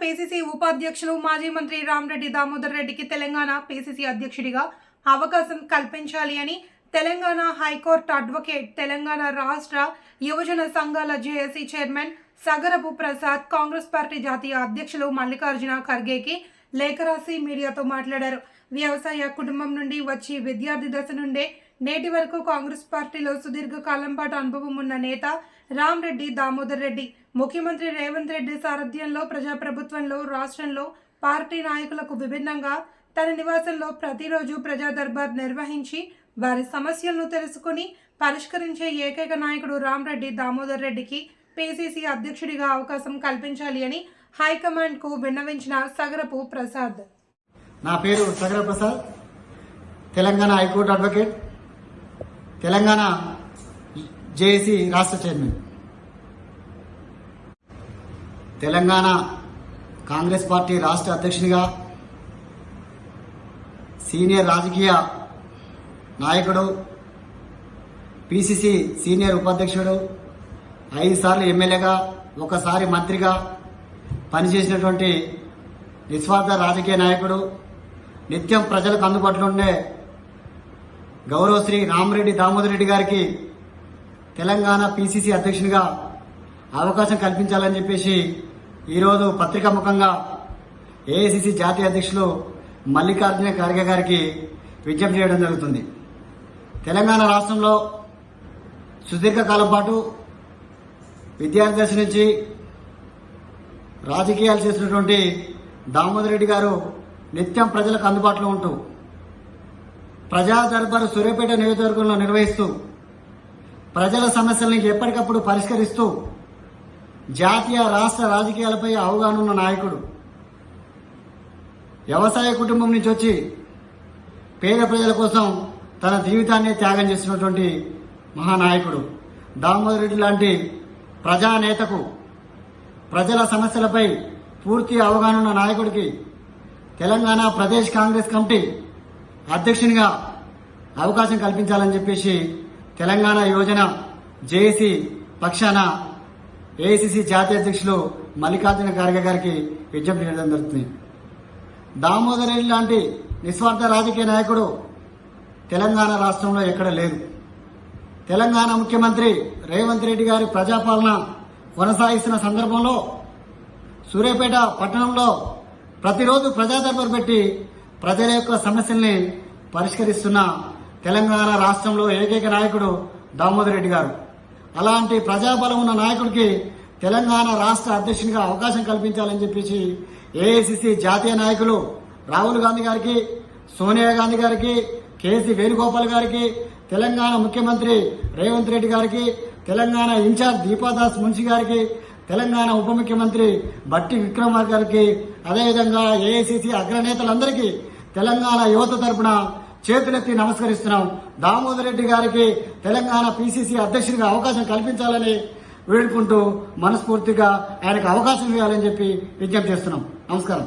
PCC ఉపాధ్యక్షులు మాజీ మంత్రి రామరెడ్డి దామోదర్ రెడ్డికి తెలంగాణ పిసిసి అధ్యక్షుడిగా అవకాశం కల్పించాలి అని తెలంగాణ హైకోర్టు అడ్వకేట్ తెలంగాణ రాష్ట్ర యువజన సంఘాల JAC chairman Sagarapu Prasad Congress party జాతీయ అధ్యక్షులు మల్లికార్జున ఖర్గేకి లేఖ రాసి మీడియాతో మాట్లాడారు. వ్యవసాయ కుటుంబం నుండి వచ్చి విద్యార్థి దశ నుండే నేటి వరకు కాంగ్రెస్ పార్టీలో సుదీర్ఘ కాలం పాటు అనుభవం ఉన్న నేత రామ్ రెడ్డి దామోదర్ రెడ్డి ముఖ్యమంత్రి రేవంత్ రెడ్డి సారథ్యంలో ప్రజాప్రభుత్వంలో రాష్ట్రంలో పార్టీ నాయకులకు విభిన్నంగా తన నివాసంలో ప్రతిరోజు ప్రజా దర్బార్ నిర్వహించి వారి సమస్యలను తెలుసుకుని పరిష్కరించే ఏకైక నాయకుడు రామ్ రెడ్డి దామోదర్ రెడ్డికి పిసిసి అధ్యక్షుడిగా అవకాశం కల్పించాలి అని హైకమాండ్కు విన్నవించిన సగరపు ప్రసాద్. నా పేరు Sagara Prasad Telangana high court advocate. Telangana JAC రాష్ట్ర చైర్మన్. తెలంగాణ కాంగ్రెస్ పార్టీ రాష్ట్ర అధ్యక్షునిగా సీనియర్ రాజకీయ నాయకుడు పిసిసి సీనియర్ ఉపాధ్యక్షుడు ఐదు సార్లు ఎమ్మెల్యేగా ఒకసారి మంత్రిగా పనిచేసినటువంటి నిస్వార్థ రాజకీయ నాయకుడు నిత్యం ప్రజలకు అందుబాటులో ఉండే గౌరవశ్రీ రామరెడ్డి దామోదర్ రెడ్డి గారికి తెలంగాణ పిసిసి అధ్యక్షునిగా అవకాశం కల్పించాలని చెప్పేసి ఈరోజు పత్రికా ముఖంగా ఏఐసిసి జాతీయ అధ్యక్షులు మల్లికార్జున ఖర్గే గారికి విజ్ఞప్తి చేయడం జరుగుతుంది. తెలంగాణ రాష్ట్రంలో సుదీర్ఘకాలం పాటు విద్యార్థి దశ నుంచి రాజకీయాలు చేసినటువంటి దామోదర్ రెడ్డి గారు నిత్యం ప్రజలకు అందుబాటులో ఉంటూ ప్రజా దర్బారు సూర్యాపేట నియోజకవర్గంలో నిర్వహిస్తూ ప్రజల సమస్యలను ఎప్పటికప్పుడు పరిష్కరిస్తూ జాతీయ రాష్ట్ర రాజకీయాలపై అవగాహన ఉన్న నాయకుడు. వ్యవసాయ కుటుంబం నుంచి వచ్చి పేద ప్రజల కోసం తన జీవితాన్ని త్యాగం చేసినటువంటి మహానాయకుడు. దామోదర్ రెడ్డి లాంటి ప్రజానేతకు ప్రజల సమస్యలపై పూర్తి అవగాహన ఉన్న నాయకుడికి తెలంగాణ ప్రదేశ్ కాంగ్రెస్ కమిటీ అధ్యక్షునిగా అవకాశం కల్పించాలని చెప్పేసి తెలంగాణ యోజన జేఏసీ పక్షాన ఏఐసిసి జాతీయ అధ్యక్షులు మల్లికార్జున ఖార్గే గారికి విజ్ఞప్తి చేయడం జరుగుతుంది. దామోదర్ రెడ్డి లాంటి నిస్వార్థ రాజకీయ నాయకుడు తెలంగాణ రాష్ట్రంలో ఎక్కడ లేరు తెలంగాణ ముఖ్యమంత్రి రేవంత్ రెడ్డి గారి ప్రజాపాలన కొనసాగిస్తున్న సందర్భంలో సూర్యాపేట పట్టణంలో ప్రతిరోజు ప్రజాదర్బారు పెట్టి ప్రజల యొక్క సమస్యల్ని పరిష్కరిస్తున్న తెలంగాణ రాష్ట్రంలో ఏకైక నాయకుడు దామోదర్ రెడ్డి గారు. అలాంటి ప్రజాబలం ఉన్న నాయకుడికి తెలంగాణ రాష్ట్ర అధ్యక్షునిగా అవకాశం కల్పించాలని చెప్పేసి ఏఐసిసి జాతీయ నాయకులు రాహుల్ గాంధీ గారికి సోనియా గాంధీ గారికి కేసీ వేణుగోపాల్ గారికి తెలంగాణ ముఖ్యమంత్రి రేవంత్ రెడ్డి గారికి తెలంగాణ ఇన్ఛార్జ్ దీపాదాస్ మున్షి గారికి తెలంగాణ ఉప ముఖ్యమంత్రి బట్టి విక్రమార్ గారికి అదేవిధంగా ఏఐసిసి అగ్రనేతలందరికీ తెలంగాణ యువత తరపున చేతులెత్తి నమస్కరిస్తున్నాం. దామోదర్ రెడ్డి గారికి తెలంగాణ పిసిసి అధ్యక్షుడిగా అవకాశం కల్పించాలని వేడుకుంటూ మనస్ఫూర్తిగా ఆయనకు అవకాశం ఇవ్వాలని చెప్పి విజ్ఞప్తి చేస్తున్నాం. నమస్కారం.